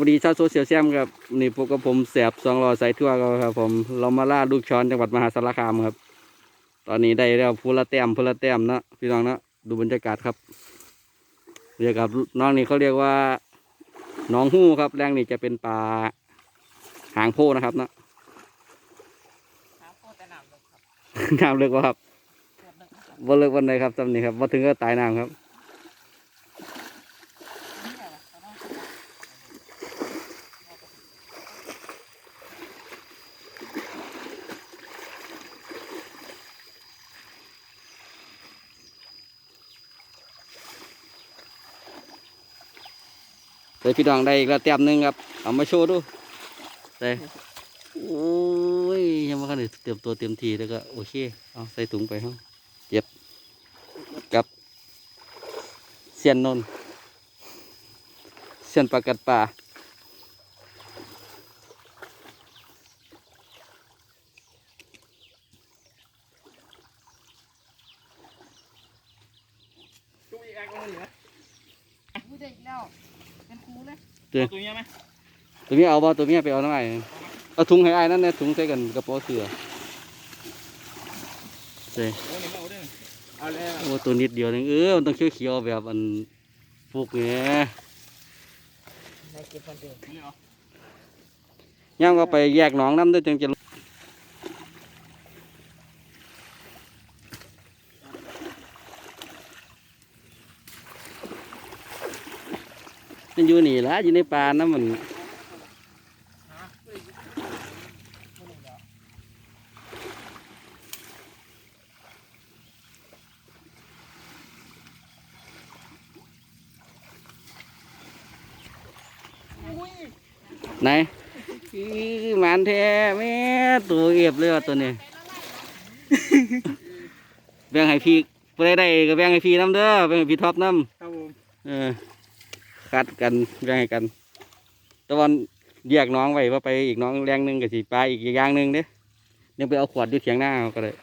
วัสดีชาวโซเชียลแซมครับนี่พวกกับผมแสบสองรอใส่ทั่วครับผมเรามาล่าลูกช้อนจังหวัดมหาสารคามครับ ตอนนี้ได้แล้วพูละแต้มพูละแต้มเนาะพี่น้องเนาะดูบรรยากาศครับบรรยากาศน้องนี่เขาเรียกว่าหน้องหู้ครับแรงนี่จะเป็นปลาหางโพนะครับเนาะหาโคตรหนามเลยครับน้ำเลิกว่าครับเกือบเลยครับบ่เลิกวันใดครับจำนี่ครับมาถึงก็ตายน้ำครับ นี่แหละเขาต้อง แต่พี่น้องได้อีกแล้วแต้มหนึ่งครับเอามาโชว์ดูใส่โอ้ยยังไม่คันได้เตรียมตัวเต็มทีแล้วก็โอเคเอาใส่ถุงไปห้องเจ็บกับเสียนนนเสียนปากัดป่าจุกอีกอันก็เหลือพูได้อีกแล้ว เป็นครูเลยตัวเนี้ยไหมตัวนี้เอาบ่ตัวนี้ไปเอาน้ำไอ้เอาถุงให้ไอ้ายนั่นเนี่ยถุงใส่กันกระเป๋าเสือใส่โอ้ยไม่เอาด้วยเอาแล้วโอ้ตัวนิดเดียวนึงเออมันต้องเขียวๆแบบอันพวกเนี้ยในเก็บคนเดียวนี่เหรอย่างก็ไปแยกหนองน้ำด้วยจึงจะ มันอยู่นี่ละอยู่ในป่านะมันอุ้ยไหนอื้อหมันแท้แม่ตัวเอียบเลยว่ะตัวนี้ แบ่งให้พี่ไปได้ก็แบ่งให้พี่น้ำเด้อแบ่งให้พี่ท็อปน้ครับผมำเออ คัดกันแบ่งให้กันแตะวันแยกน้องไว้ว่าไปอีกน้องแรงหนึ่งกับสีปลาอีกอย่างหนึ่งเด้ยังไปเอาขวดอยู่เถียงหน้าเอาก็เลย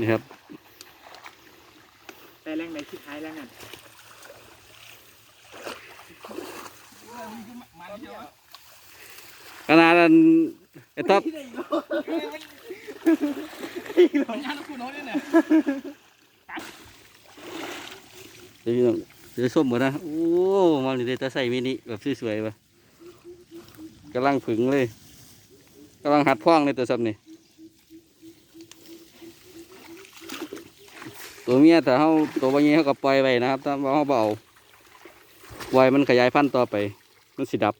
นี่ครับแต่แรงไหนคิดท้ายแรงนั่นมันเดียวขนาดนั้นไอ้ท็อป มันยากนะคุณโน้ตเนี่ยเดี๋ยวเดี๋ยวส้มหมดนะ โอ้มันนี่ได้แต่ใส่มินิแบบสวยๆปะกำลังผึ่งเลยกำลังหัดพ่องเลยตัวซับนี่ตัวเมียแต่เขาตัวบางอย่างเขาก็ปล่อยไปนะครับถ้าเขาเบาปล่อยมันขยายพันธุ์ต่อไป มันสิดับ